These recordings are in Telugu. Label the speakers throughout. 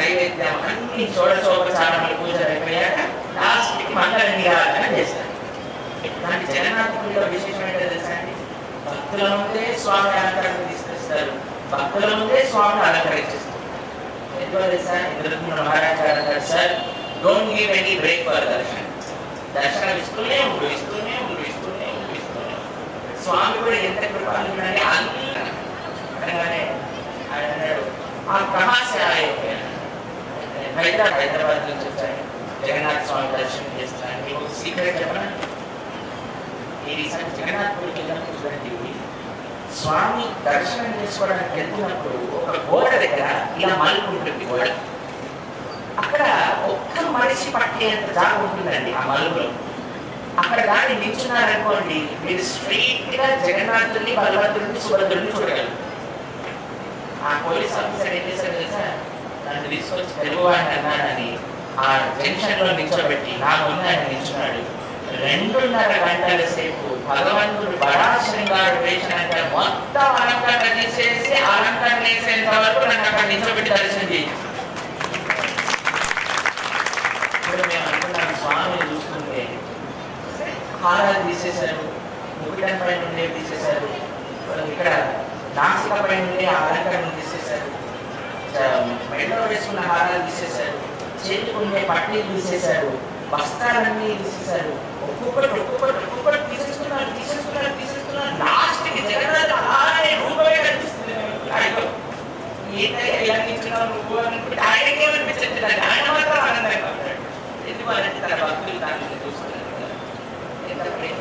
Speaker 1: నైవేద్యం అన్ని షోడశోపచారములు పూజలు అయిపోయాక లాస్ట్కి మంగళ నిరాధన చేస్తారు. దాని జగన్నాథపురిలో విశేషం ఏంటో తెలుసా అండి? భక్తుల ముందే స్వామి అలంకరణ తీసుకొస్తారు. భక్తుల ముందే స్వామిని అలంకరించేస్తారు ఎందుకో తెలుసా ఇంద్రకుమార్ మహారాజ్ గారు అంటారు sir don't give any break for దర్శనం. దర్శనం ఇస్తూనే ఉండు ఇస్తూనే ఉండు ఇస్తూనే ఉండు ఇస్తూనే స్వామి కూడా ఎంత కృపాలు అన్ని అనగానే ఆయన అన్నాడు ఆ కహాసే ఆయే హైదరాబాద్ హైదరాబాద్ నుంచి వచ్చాను జగన్నాథ్ స్వామి దర్శనం చేస్తాను మీకు సీక్రెట్ చెప్పనా? ఈసారి జగన్నాథ్ పూరికి వెళ్ళినప్పుడు చూడండి. స్వామి దర్శనం చేసుకోవడానికి వెళ్తున్నప్పుడు ఒక గోడ దగ్గర ఇలా మలుపు ఉంటుంది గోడ. అక్కడ ఒక్క మనిషి పట్టేంత జాగ ఉంటుందండి ఆ మలుపులో అక్కడ కానీ నిల్చున్నారనుకోండి మీరు స్ట్రీట్గా జగన్నాథుడిని బలవంతుడిని సుభద్రుడిని చూడగలరు. ఆ పోలీస్ ఆఫీసర్ ఏం చేశారు తెలుసా? నన్ను తీసుకొచ్చి తెలుగువాడిని అన్నానని ఆ జంక్షన్లో నిల్చోబెట్టి నా ముందు ఆయన నిల్చున్నాడు. రెండున్నర గంటల సేపు భగవంతుడు బడా శృంగారు వేసినాక మొత్తం అలంకరణ తీసేసి అలంకరణ వేసేంత వరకు నన్ను అక్కడ నిల్చోబెట్టి దర్శనం చేయించు. మేము అనుకున్నాం స్వామిని చూస్తుంటే హారాలు తీసేశారు ముగిటం పైన ఉండేవి తీసేశారు ఇక్కడ నాసిక పైన ఉండే అలంకరణ తీసేశారు. మెడలో వేసుకున్న హారాలు తీసేశారు. చేతికి ఉండే పట్టీలు తీసేశారు. బస్తాలన్నీ తీసేశారు. ఒక్కొక్కటి ఒక్కొక్కటి ఒక్కొక్కటి తీసేస్తున్నారు తీసేస్తున్నారు తీసేసుకున్నారు లాస్ట్కి జగన్నాథ్ అలానే రూపమే కనిపిస్తుంది. అయ్యో. ఏంటయ్యా ఇలా నిల్చున్నావు నువ్వు అనుకుంటే ఆయనకి ఏమనిపించట్లేదు ఆయన మాత్రం ఆనందంగా ఉంటాడు ఎందుకు తన భక్తులు దాన్ని చూస్తున్నారు? ఎంత ప్రేమ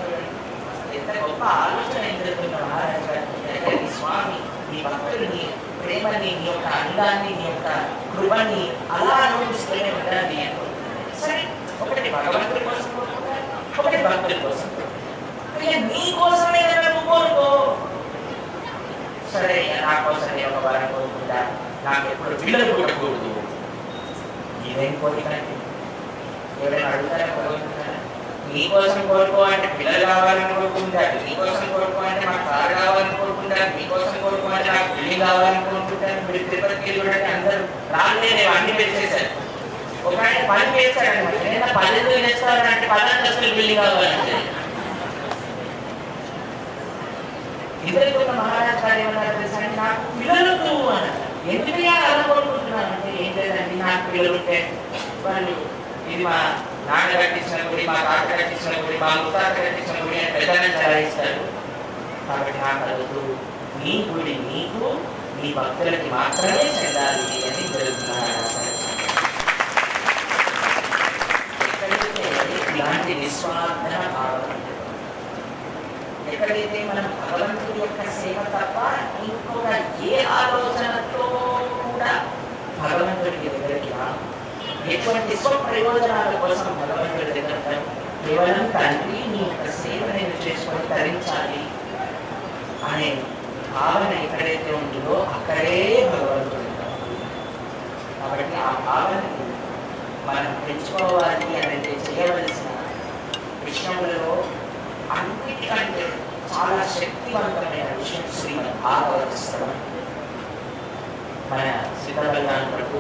Speaker 1: ఎంత గొప్ప ఆలోచన ఎదుర్కొన్న మహారాజు గారు. అంటే నీ స్వామి నీ భక్తుల్ని ప్రేమని నీ యొక్క అందాన్ని నీ యొక్క కృపని అలా అనుభవిస్తూనే ఉండాలి అనుకుంటున్నాను. సరే ఒకటి భగవంతుడి కోసం ఒకటి భక్తుడి కోసం నీ కోసమే నువ్వు కోరుకో. సరే నా కోసం నేను ఒక వరం కోరుకుంటా? నాకు ఎప్పుడు పిల్లలు కొట్టకూడదు ఇదేం కోరికండి ఎవరైనా అడుగుతారా కోరుకుంటారా? నీ కోసం కోరుకో అంటే పిల్లలు కావాలని కోరుకుంటారు. నీ కోసం కోరుకో అంటే నాకు కారు కావాలని కోరుకుంటారు. నీ కోసం కోరుకో అంటే నాకు పెళ్ళి కావాలని కోరుకుంటారు మీరు తిరుపతికి వెళ్ళి చూడండి అందరూ రాళ్ళే అన్ని పెట్టేశారు ఒక ఆయన పని చేశాడు అనమాట నేను పల్లెలు చేస్తానంటే పన్నెండు లక్షలు బిల్డింగ్ కావాలంటే. ఇద్దరికి ఒక మహారాజ్ గారు ఏమన్నారు తెలుసా నాకు పిల్లలు నువ్వు అన్నారు. ఎందుకు అలా కోరుకుంటున్నాను అంటే ఏం లేదండి నాకు పిల్లలు ఉంటే వాళ్ళు ఇది మా నాన్న కట్టించిన గుడి మా తాత కట్టించిన గుడి మా ముత్తాత కట్టించిన గుడి అని పెద్దలను ఇస్తారు కాబట్టి నాకు అడుగుతూ నీ గుడి నీకు మీ భక్తులకి మాత్రమే చెందాలి అని జరుగుతున్నారు ఎక్కడైతే ఇలాంటి నిస్వార్థ భావన ఎక్కడైతే మనం భగవంతుడి యొక్క సేవ తప్ప ఇంకొక ఏ ఆలోచనతో కూడా భగవంతుడికి దగ్గరికి రాము. ఎటువంటి స్వప్రయోజనాల కోసం భగవంతుడి దగ్గర కేవలం తండ్రి నీ యొక్క సేవ నేను చేసుకొని తరించాలి అనే భావన ఎక్కడైతే ఉంటుందో అక్కడే భగవంతుడు కాబట్టి ఆ భావనని మనం పెంచుకోవాలి అనేది చేయవలసిన విషయంలో అన్నిటికంటే చాలా శక్తివంతమైన విషయం శ్రీమద్ భాగవత మన సీతారాం ప్రభు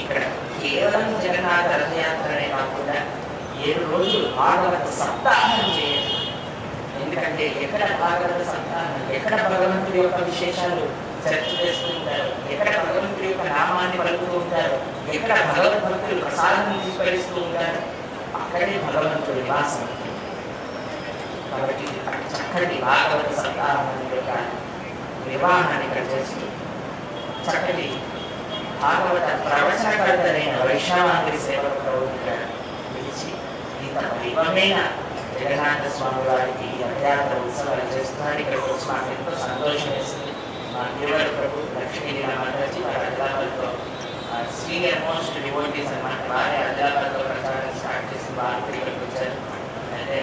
Speaker 1: ఇక్కడ కేవలం జగన్నాథ రథయాత్రనే కాకుండా ఏడు రోజులు భాగవత సప్తాహం చేయాలి ఎందుకంటే ఎక్కడ భాగవత సంతానం ఎక్కడ భగవంతుడి యొక్క విశేషాలు చర్చ చేస్తూ ఉంటారు ఎక్కడ భగవంతుడి యొక్క నామాన్ని పలుకుతూ ఉంటారు ఎక్కడ భగవద్భక్తులు ప్రసాదం తీసుకెళ్తూ ఉంటారు అక్కడే భగవంతుడి వాసం. కాబట్టి చక్కటి భాగవత సంతానం యొక్క వివాహాన్ని ఇక్కడ చేస్తూ చక్కటి భాగవత ప్రవచనకర్తలైన వైష్ణవాంగ్రి సేవక ప్రభుత్వ పిలిచి ఇంత దైవమైన జగన్నాథ స్వామి వారికి ఈ రథయాత్ర ఉత్సవాలు చేస్తున్నారు. ఇక్కడికి వచ్చి మాకు ఎంతో సంతోషం వేస్తుంది. మా దేవర ప్రభు లక్ష్మీ మాతాజీ వారి హైదరాబాద్లో సీనియర్ మోస్ట్ డివోటీస్ అన్నమాట. వారే హైదరాబాద్లో ప్రచారం స్టార్ట్ చేసి వారు ఇక్కడికి వచ్చారు. అంటే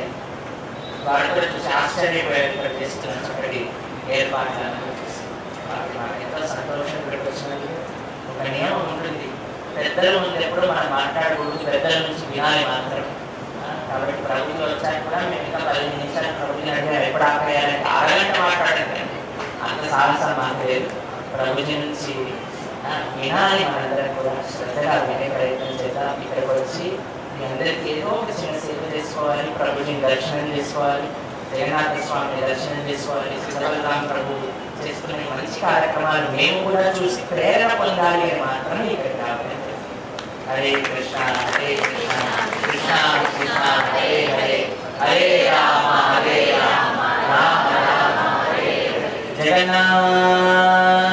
Speaker 1: వారు కూడా చూసి ఆశ్చర్యపోయారు ఇక్కడ చేస్తున్న చక్కటి ఏర్పాట్లను చూసి. వారికి మాకు ఎంతో సంతోషం ఇక్కడికి వచ్చినందుకు. ఒక నియమం ఉంటుంది. పెద్దల ముందు ఎప్పుడు మనం మాట్లాడకూడదు పెద్దల నుంచి వినాలి మాత్రం. ఆ, కాబట్టి ప్రభుత్వం వచ్చాక కూడా మేము ఇంకా పదిహేను నిమిషాలు ప్రభుత్వం అడిగారు ఎప్పుడు ఆపేయాలంటే అరగంట మాట్లాడండి అంత సాహసం మాకు లేదు. ప్రభుజీ నుంచి వినాలి మనందరం కూడా. శ్రద్ధగా వినే ప్రయత్నం చేద్దాం. ఇక్కడికి వచ్చి మీ అందరికీ ఏదో ఒక చిన్న సేవ చేసుకోవాలి. ప్రభుజీని దర్శనం చేసుకోవాలి. జగన్నాథ స్వామిని దర్శనం చేసుకోవాలి. సీతారాం ప్రభు చేసుకునే మంచి కార్యక్రమాలు మేము కూడా చూసి ప్రేరణ పొందాలి అని మాత్రమే ఇక్కడ రావడం Hare Krishna Hare Krishna Krishna.
Speaker 2: Krishna Hare Jagannath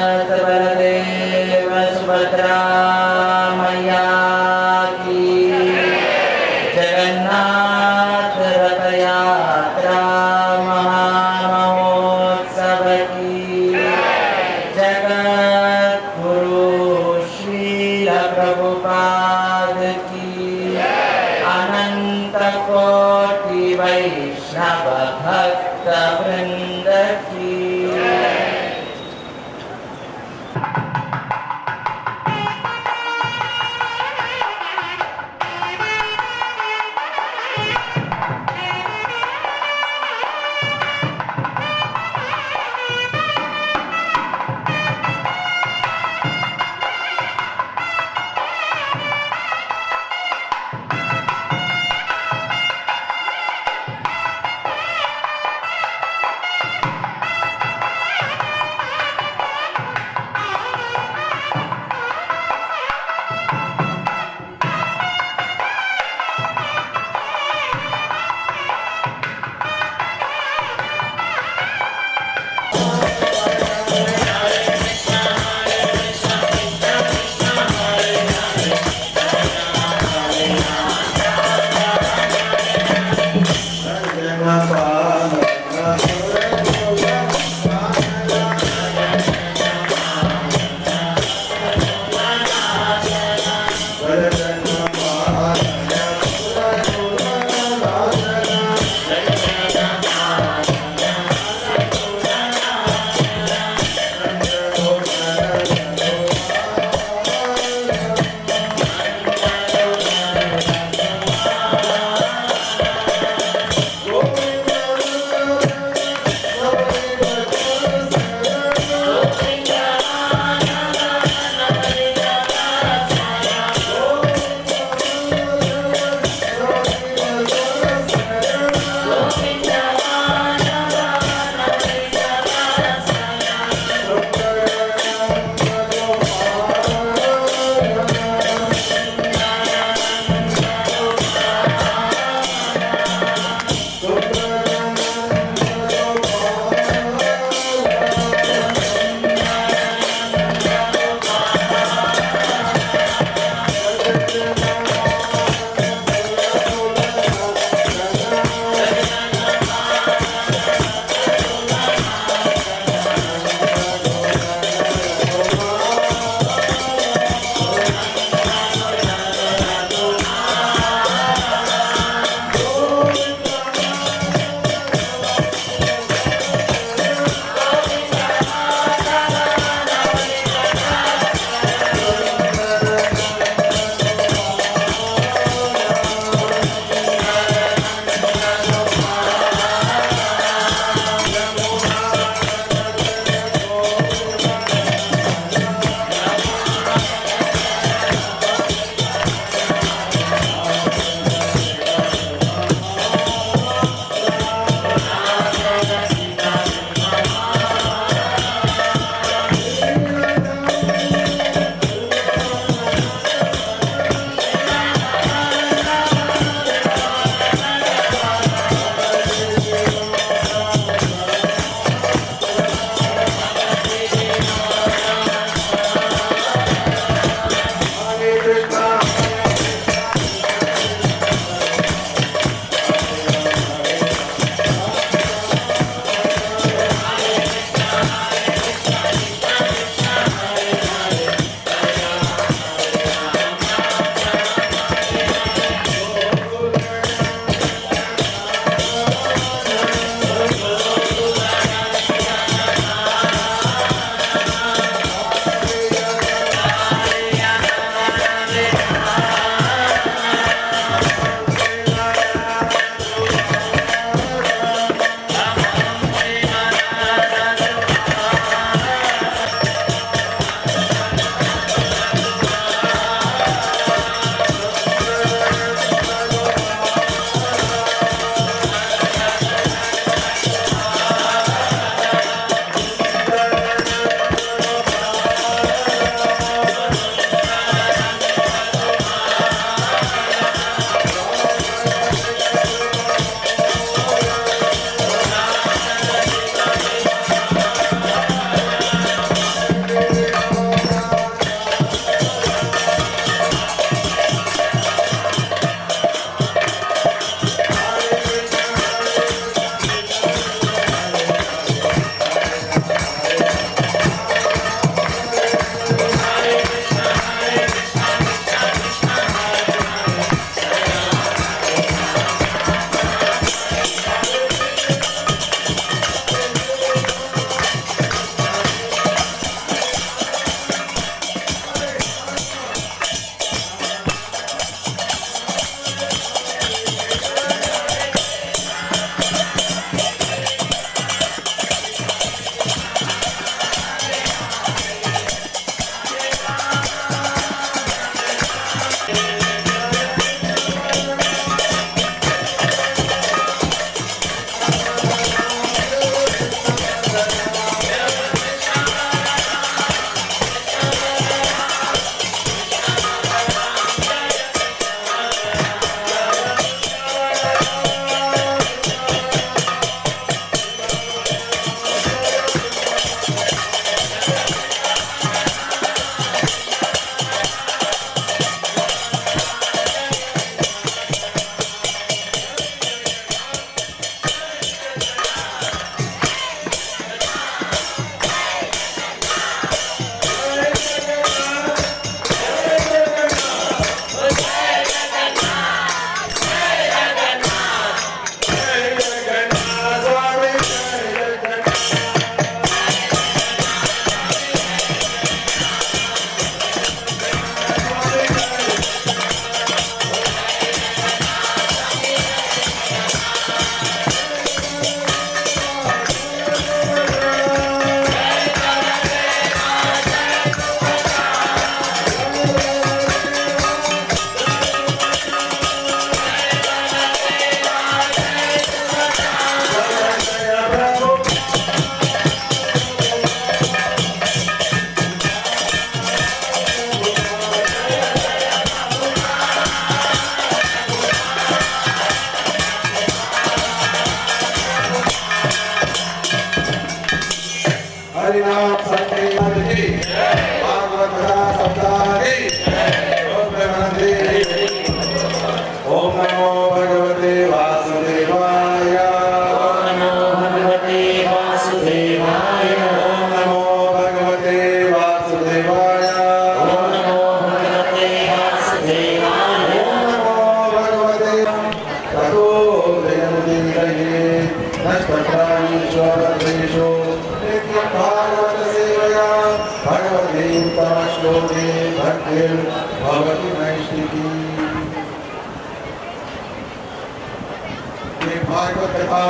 Speaker 2: ये भागवत कथा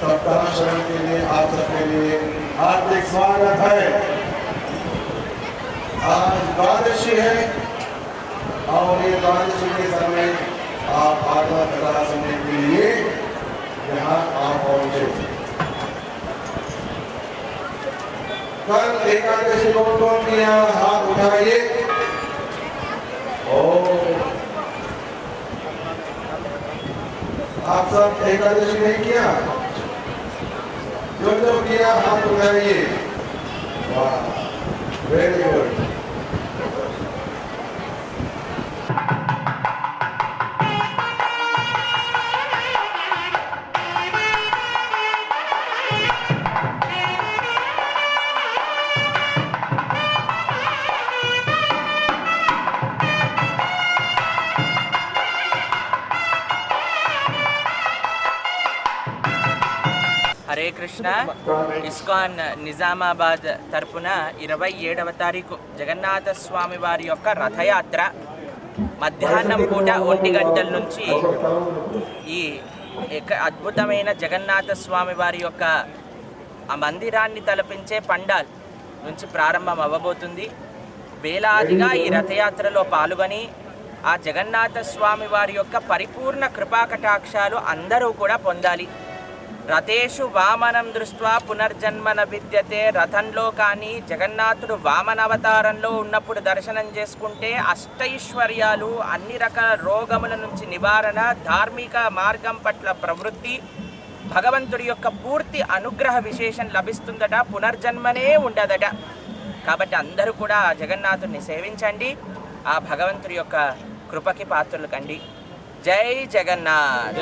Speaker 2: सप्ताह श्रवण के लिए, आप सबके लिए हार्दिक स्वागत है। आज द्वादशी है और ये द्वादशी के समय आप भागवत कथा सुनने के लिए यहाँ आप पहुँचे। कल एकादशी को कौन किया? हाथ उठाइए। ओ आप सब एकादशी नहीं किया? जो जो किया हाथ उठाइए वाह वेरी गुड
Speaker 1: హరే కృష్ణ. ఇస్కాన్ నిజామాబాద్ తరపున ఇరవై ఏడవ తారీఖు జగన్నాథ స్వామి వారి యొక్క రథయాత్ర. మధ్యాహ్నం పూట ఒంటి గంటల నుంచి ఈ అద్భుతమైన జగన్నాథ స్వామి వారి యొక్క ఆ మందిరాన్ని తలపించే పండాల్ నుంచి ప్రారంభం అవ్వబోతుంది. వేలాదిగా ఈ రథయాత్రలో పాల్గొని ఆ జగన్నాథ స్వామి వారి యొక్క పరిపూర్ణ కృపాకటాక్షాలు అందరూ కూడా పొందాలి. రథేషు వామనం దృష్ట్యా పునర్జన్మన విద్యతే రథంలో కానీ జగన్నాథుడు వామనవతారంలో ఉన్నప్పుడు దర్శనం చేసుకుంటే అష్టైశ్వర్యాలు అన్ని రకాల రోగముల నుంచి నివారణ ధార్మిక మార్గం పట్ల ప్రవృత్తి భగవంతుడి యొక్క పూర్తి అనుగ్రహ విశేషం లభిస్తుందట పునర్జన్మనే ఉండదట. కాబట్టి అందరూ కూడా ఆ జగన్నాథుడిని సేవించండి ఆ భగవంతుడి యొక్క కృపకి పాత్రలు కండి. జై జగన్నాథ్!